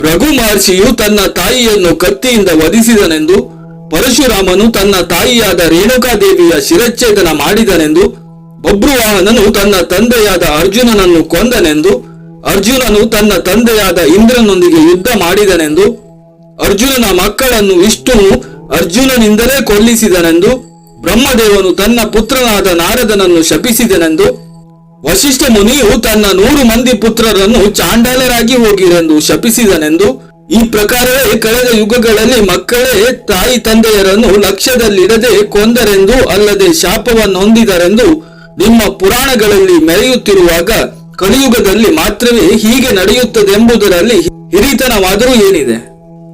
ಭೃಗು ಮಹರ್ಷಿಯು ತನ್ನ ತಾಯಿಯನ್ನು ಕತ್ತಿಯಿಂದ ವಧಿಸಿದನೆಂದು, ಪರಶುರಾಮನು ತನ್ನ ತಾಯಿಯಾದ ರೇಣುಕಾದೇವಿಯ ಶಿರಚ್ಛೇದನ ಮಾಡಿದನೆಂದು, ಬಬ್ರುವಾಹನನು ತನ್ನ ತಂದೆಯಾದ ಅರ್ಜುನನನ್ನು ಕೊಂದನೆಂದು, ಅರ್ಜುನನು ತನ್ನ ತಂದೆಯಾದ ಇಂದ್ರನೊಂದಿಗೆ ಯುದ್ಧ ಮಾಡಿದನೆಂದು, ಅರ್ಜುನನ ಮಕ್ಕಳನ್ನು ವಿಷ್ಣುವು ಅರ್ಜುನನಿಂದಲೇ ಕೊಲ್ಲಿಸಿದನೆಂದು ಬ್ರಹ್ಮದೇವನು ತನ್ನ ಪುತ್ರನಾದ ನಾರದನನ್ನು ಶಪಿಸಿದನೆಂದು ವಶಿಷ್ಠ ಮುನಿಯು ತನ್ನ ನೂರು ಮಂದಿ ಪುತ್ರರನ್ನು ಚಾಂಡಾಲರಾಗಿ ಹೋಗಿರೆಂದು ಶಪಿಸಿದನೆಂದು ಈ ಪ್ರಕಾರವೇ ಕಳೆದ ಯುಗಗಳಲ್ಲಿ ಮಕ್ಕಳೇ, ತಾಯಿ ತಂದೆಯರನ್ನು ಲಕ್ಷ್ಯದಲ್ಲಿಡದೆ ಕೊಂದರೆಂದು ಅಲ್ಲದೆ ಶಾಪವನ್ನು ಹೊಂದಿದರೆಂದು ನಿಮ್ಮ ಪುರಾಣಗಳಲ್ಲಿ ಮೆರೆಯುತ್ತಿರುವಾಗ ಕಲಿಯುಗದಲ್ಲಿ ಮಾತ್ರವೇ ಹೀಗೆ ನಡೆಯುತ್ತದೆಂಬುದರಲ್ಲಿ ಹಿರಿತನವಾದರೂ ಏನಿದೆ?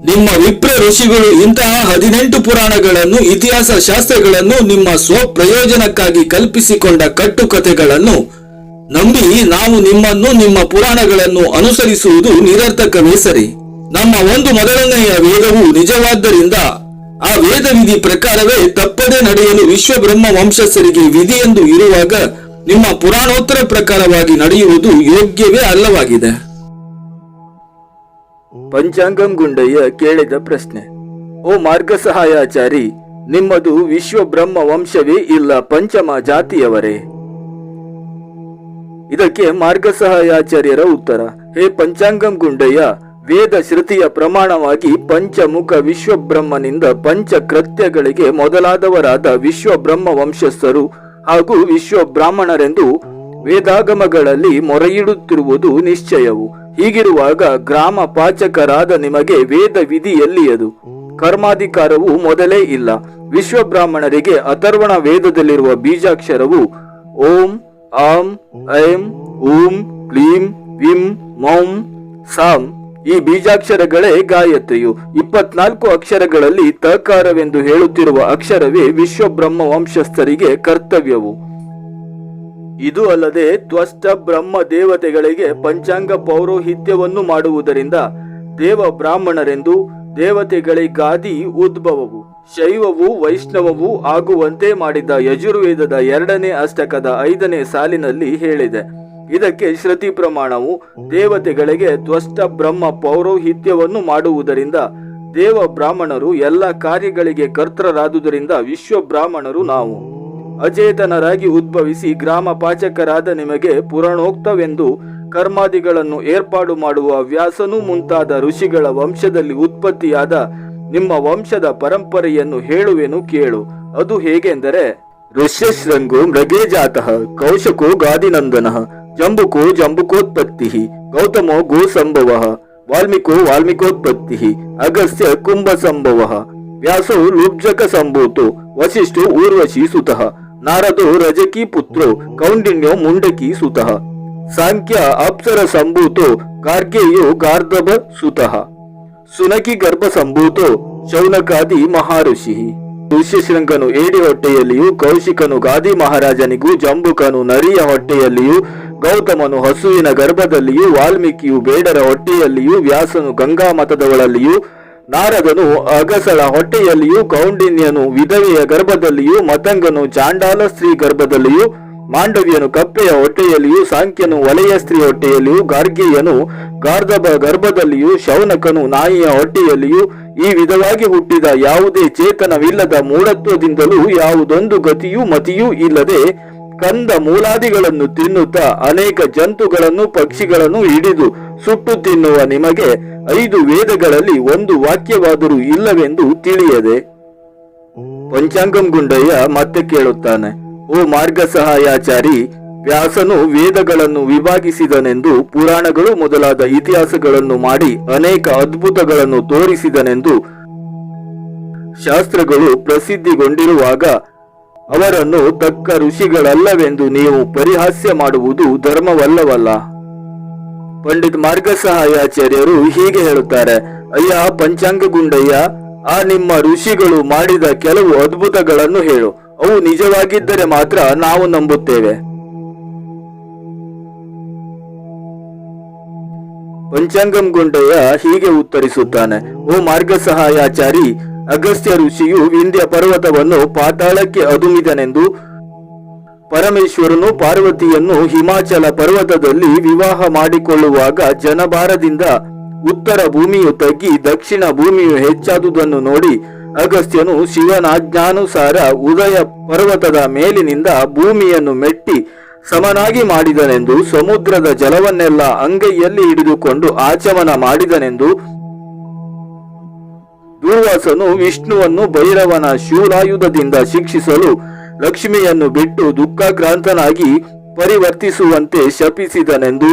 ನಿಮ್ಮ ವಿಪ್ರ ಋಷಿಗಳು ಇಂತಹ ಹದಿನೆಂಟು ಪುರಾಣಗಳನ್ನು, ಇತಿಹಾಸ ಶಾಸ್ತ್ರಗಳನ್ನು ನಿಮ್ಮ ಸ್ವಪ್ರಯೋಜನಕ್ಕಾಗಿ ಕಲ್ಪಿಸಿಕೊಂಡ ಕಟ್ಟುಕಥೆಗಳನ್ನು ನಂಬಿ ನಾವು ನಿಮ್ಮನ್ನು ನಿಮ್ಮ ಪುರಾಣಗಳನ್ನು ಅನುಸರಿಸುವುದು ನಿರರ್ಥಕವೇ ಸರಿ. ನಮ್ಮ ಒಂದು ಮೊದಲನೆಯ ವೇದವು ನಿಜವಾದ್ದರಿಂದ ಆ ವೇದ ವಿಧಿ ಪ್ರಕಾರವೇ ತಪ್ಪದೆ ನಡೆಯಲು ವಿಶ್ವಬ್ರಹ್ಮ ವಂಶಸ್ಥರಿಗೆ ವಿಧಿಯೆಂದು ಇರುವಾಗ ನಿಮ್ಮ ಪುರಾಣೋತ್ತರ ಪ್ರಕಾರವಾಗಿ ನಡೆಯುವುದು ಯೋಗ್ಯವೇ ಅಲ್ಲವಾಗಿದೆ. ಪಂಚಾಂಗಂ ಗುಂಡಯ್ಯ ಕೇಳಿದ ಪ್ರಶ್ನೆ. ಓ ಮಾರ್ಗ ಸಹಾಯಾಚಾರಿ ನಿಮ್ಮದು ವಿಶ್ವ ಬ್ರಹ್ಮ ವಂಶವೇ ಇಲ್ಲ ಪಂಚಮ ಜಾತಿಯವರೇ? ಇದಕ್ಕೆ ಮಾರ್ಗ ಸಹಾಯಾಚಾರ್ಯರ ಉತ್ತರ. ಹೇ ಪಂಚಾಂಗಂ ಗುಂಡಯ್ಯ, ವೇದ ಶ್ರುತಿಯ ಪ್ರಮಾಣವಾಗಿ ಪಂಚಮುಖ ವಿಶ್ವಬ್ರಹ್ಮನಿಂದ ಪಂಚ ಕೃತ್ಯಗಳಿಗೆ ಮೊದಲಾದವರಾದ ವಿಶ್ವಬ್ರಹ್ಮ ವಂಶಸ್ಥರು ಹಾಗೂ ವಿಶ್ವ ಬ್ರಾಹ್ಮಣರೆಂದು ವೇದಾಗಮಗಳಲ್ಲಿ ಮೊರೆಯಿಡುತ್ತಿರುವುದು ನಿಶ್ಚಯವು. ಹೀಗಿರುವಾಗ ಗ್ರಾಮ ಪಾಚಕರಾದ ನಿಮಗೆ ವೇದ ವಿಧಿ ಎಲ್ಲಿಯದು? ಕರ್ಮಾಧಿಕಾರವು ಮೊದಲೇ ಇಲ್ಲ. ವಿಶ್ವಬ್ರಾಹ್ಮಣರಿಗೆ ಅಥರ್ವಣ ವೇದದಲ್ಲಿರುವ ಬೀಜಾಕ್ಷರವು ಓಂ, ಆಂ, ಐಂ, ಊಂ, ಕ್ಲೀಂ, ವಿಂ, ಮೌಂ, ಸಾಂ ಈ ಬೀಜಾಕ್ಷರಗಳೇ ಗಾಯತ್ರಿಯು. ಇಪ್ಪತ್ನಾಲ್ಕು ಅಕ್ಷರಗಳಲ್ಲಿ ತಕಾರವೆಂದು ಹೇಳುತ್ತಿರುವ ಅಕ್ಷರವೇ ವಿಶ್ವಬ್ರಹ್ಮ ವಂಶಸ್ಥರಿಗೆ ಕರ್ತವ್ಯವು. ಇದು ಅಲ್ಲದೆ ತ್ವಷ್ಟ ಬ್ರಹ್ಮ ದೇವತೆಗಳಿಗೆ ಪಂಚಾಂಗ ಪೌರೋಹಿತ್ಯವನ್ನು ಮಾಡುವುದರಿಂದ ದೇವ ಬ್ರಾಹ್ಮಣರೆಂದು ದೇವತೆಗಳಿಗಾದಿ ಉದ್ಭವವು. ಶೈವವು ವೈಷ್ಣವವು ಆಗುವಂತೆ ಮಾಡಿದ ಯಜುರ್ವೇದದ ಎರಡನೇ ಅಷ್ಟಕದ ಐದನೇ ಸಾಲಿನಲ್ಲಿ ಹೇಳಿದೆ. ಇದಕ್ಕೆ ಶ್ರುತಿ ಪ್ರಮಾಣವು ದೇವತೆಗಳಿಗೆ ತ್ವಷ್ಟ ಬ್ರಹ್ಮ ಪೌರೋಹಿತ್ಯವನ್ನು ಮಾಡುವುದರಿಂದ ದೇವ ಬ್ರಾಹ್ಮಣರು ಎಲ್ಲ ಕಾರ್ಯಗಳಿಗೆ ಕರ್ತರಾದುದರಿಂದ ವಿಶ್ವ ಬ್ರಾಹ್ಮಣರು ನಾವು. ಅಚೇತನರಾಗಿ ಉದ್ಭವಿಸಿ ಗ್ರಾಮ ಪಾಚಕರಾದ ನಿಮಗೆ ಪುರಾಣೋಕ್ತವೆಂದು ಕರ್ಮಾದಿಗಳನ್ನು ಏರ್ಪಾಡು ಮಾಡುವ ವ್ಯಾಸನು ಮುಂತಾದ ಋಷಿಗಳ ವಂಶದಲ್ಲಿ ಉತ್ಪತ್ತಿಯಾದ ನಿಮ್ಮ ವಂಶದ ಪರಂಪರೆಯನ್ನು ಹೇಳುವೆನು ಕೇಳು. ಅದು ಹೇಗೆಂದರೆ, ಋಷ್ಯಶೃಂಗು ಮೃಗೇಜಾತಃ ಕೌಶಕೋ ಗಾದಿನಂದನ ಜಂಬುಕೋ ಜಂಬುಕೋತ್ಪತ್ತಿ ಗೌತಮೋ ಗೋ ಸಂಭವ ವಾಲ್ಮೀಕೋ ವಾಲ್ಮೀಕೋತ್ಪತ್ತಿ ಅಗಸ್ತ್ಯ ಕುಂಭ ಸಂಭವ ವ್ಯಾಸೋ ಲುಬ್ಜಕ ಸಂಭೂತು ವಸಿಷ್ಠೋ ಊರ್ವಶಿ ಸುತಃ ನಾರದೋ ರಜಕಿ ಪುತ್ರೋ ಕೌಂಡಿನ್ಯೋ ಮುಂಡಕಿ ಸುತಃ. ಸಾಂಖ್ಯ ಅಪ್ಸರ ಸಂಭೂತೋ ಕಾರ್ಕೇಯೋ ಗಾರ್ಧಬ ಸುತಃ. ಸುನಕಿ ಗರ್ಭ ಸಂಭೂತೋ, ಶೌನಕಾದಿ ಮಹಾಋಷಿ. ಋಷ್ಯಶೃಂಗನು ಏಡಿ ಹೊಟ್ಟೆಯಲ್ಲಿಯೂ, ಕೌಶಿಕನು ಗಾದಿ ಮಹಾರಾಜನಿಗೂ, ಜಂಬುಕನು ನರಿಯ ಹೊಟ್ಟೆಯಲ್ಲಿಯೂ, ಗೌತಮನು ಹಸುವಿನ ಗರ್ಭದಲ್ಲಿಯೂ, ವಾಲ್ಮೀಕಿಯು ಬೇಡರ ಹೊಟ್ಟೆಯಲ್ಲಿಯೂ, ವ್ಯಾಸನು ಗಂಗಾ ಮತದವಳಲ್ಲಿಯೂ ನಾರದನು ಅಗಸಳ ಹೊಟ್ಟೆಯಲ್ಲಿಯೂ, ಕೌಂಡಿನ್ಯನು ವಿಧವೆಯ ಗರ್ಭದಲ್ಲಿಯೂ ಮತಂಗನು ಚಾಂಡಾಲ ಸ್ತ್ರೀ ಗರ್ಭದಲ್ಲಿಯೂ, ಮಾಂಡವ್ಯನು ಕಪ್ಪೆಯ ಹೊಟ್ಟೆಯಲ್ಲಿಯೂ, ಸಾಂಖ್ಯನು ಒಲೆಯ ಸ್ತ್ರೀ ಹೊಟ್ಟೆಯಲ್ಲಿಯೂ, ಗಾರ್ಗಿಯನು ಗಾರ್ಧಬ ಗರ್ಭದಲ್ಲಿಯೂ, ಶೌನಕನು ನಾಯಿಯ ಹೊಟ್ಟೆಯಲ್ಲಿಯೂ ಈ ವಿಧವಾಗಿ ಹುಟ್ಟಿದ ಯಾವುದೇ ಚೇತನವಿಲ್ಲದ ಮೂಢತ್ವದಿಂದಲೂ ಯಾವುದೊಂದು ಗತಿಯೂ ಮತಿಯೂ ಇಲ್ಲದೆ ಕಂದ ಮೂಲಾದಿಗಳನ್ನು ತಿನ್ನುತ್ತಾ ಅನೇಕ ಜಂತುಗಳನ್ನು ಪಕ್ಷಿಗಳನ್ನು ಹಿಡಿದು ಸುಟ್ಟು ತಿನ್ನುವ ನಿಮಗೆ ಐದು ವೇದಗಳಲ್ಲಿ ಒಂದು ವಾಕ್ಯವಾದರೂ ಇಲ್ಲವೆಂದು ತಿಳಿಯದೆ. ಪಂಚಾಂಗಂ ಗುಂಡಯ್ಯ ಮತ್ತೆ ಕೇಳುತ್ತಾನೆ, ಓ ಮಾರ್ಗ ಸಹಾಯಾಚಾರಿ ವ್ಯಾಸನು ವೇದಗಳನ್ನು ವಿಭಾಗಿಸಿದನೆಂದು, ಪುರಾಣಗಳು ಮೊದಲಾದ ಇತಿಹಾಸಗಳನ್ನು ಮಾಡಿ ಅನೇಕ ಅದ್ಭುತಗಳನ್ನು ತೋರಿಸಿದನೆಂದು ಶಾಸ್ತ್ರಗಳು ಪ್ರಸಿದ್ಧಿಗೊಂಡಿರುವಾಗ, ಅವರನ್ನು ತಕ್ಕ ಋಷಿಗಳಲ್ಲವೆಂದು ನೀವು ಪರಿಹಾಸ್ಯ ಮಾಡುವುದು ಧರ್ಮವಲ್ಲವಲ್ಲ. ಪಂಡಿತ್ ಮಾರ್ಗ ಸಹಾಯಾಚಾರ್ಯರು ಹೀಗೆ ಹೇಳುತ್ತಾರೆ, ಅಯ್ಯ ಪಂಚಾಂಗ ಗುಂಡಯ್ಯ ಆ ನಿಮ್ಮ ಋಷಿಗಳು ಮಾಡಿದ ಕೆಲವು ಅದ್ಭುತಗಳನ್ನು ಹೇಳು. ಅವು ನಿಜವಾಗಿದ್ದರೆ ಮಾತ್ರ ನಾವು ನಂಬುತ್ತೇವೆ. ಪಂಚಾಂಗಂ ಗುಂಡಯ್ಯ ಹೀಗೆ ಉತ್ತರಿಸುತ್ತಾನೆ, ಓ ಮಾರ್ಗ ಸಹಾಯಾಚಾರಿ ಅಗಸ್ತ್ಯ ಋಷಿಯು ವಿಂಧ್ಯ ಪರ್ವತವನ್ನು ಪಾತಾಳಕ್ಕೆ ಅದುಮಿದನೆಂದು ಪರಮೇಶ್ವರನು ಪಾರ್ವತಿಯನ್ನು ಹಿಮಾಚಲ ಪರ್ವತದಲ್ಲಿ ವಿವಾಹ ಮಾಡಿಕೊಳ್ಳುವಾಗ ಜನಭಾರದಿಂದ ಉತ್ತರ ಭೂಮಿಯು ತಗ್ಗಿ ದಕ್ಷಿಣ ಭೂಮಿಯು ಹೆಚ್ಚಾದುದನ್ನು ನೋಡಿ ಅಗಸ್ತ್ಯನು ಶಿವನಾಜ್ಞಾನುಸಾರ ಉದಯ ಪರ್ವತದ ಮೇಲಿನಿಂದ ಭೂಮಿಯನ್ನು ಮೆಟ್ಟಿ ಸಮನಾಗಿ ಮಾಡಿದನೆಂದು ಸಮುದ್ರದ ಜಲವನ್ನೆಲ್ಲ ಅಂಗೈಯಲ್ಲಿ ಹಿಡಿದುಕೊಂಡು ಆಚಮನ ಮಾಡಿದನೆಂದು ದೂರ್ವಾಸನು ವಿಷ್ಣುವನ್ನು ಭೈರವನ ಶೂಲಾಯುಧದಿಂದ ಶಿಕ್ಷಿಸಲು ಲಕ್ಷ್ಮಿಯನ್ನು ಬಿಟ್ಟು ದುಃಖಾಕ್ರಾಂತನಾಗಿ ಪರಿವರ್ತಿಸುವಂತೆ ಶಪಿಸಿದನೆಂದು.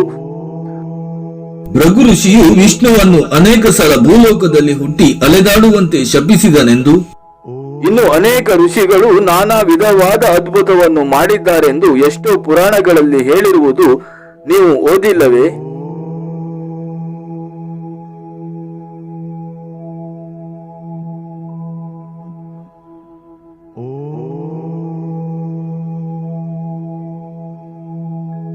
ಭೃಗು ಋಷಿಯು ವಿಷ್ಣುವನ್ನು ಅನೇಕ ಸಲ ಭೂಲೋಕದಲ್ಲಿ ಹುಟ್ಟಿ ಅಲೆದಾಡುವಂತೆ ಶಪಿಸಿದನೆಂದು. ಇನ್ನು ಅನೇಕ ಋಷಿಗಳು ನಾನಾ ವಿಧವಾದ ಅದ್ಭುತವನ್ನು ಮಾಡಿದ್ದಾರೆಂದು ಎಷ್ಟೋ ಪುರಾಣಗಳಲ್ಲಿ ಹೇಳಿರುವುದು ನೀವು ಓದಿಲ್ಲವೇ?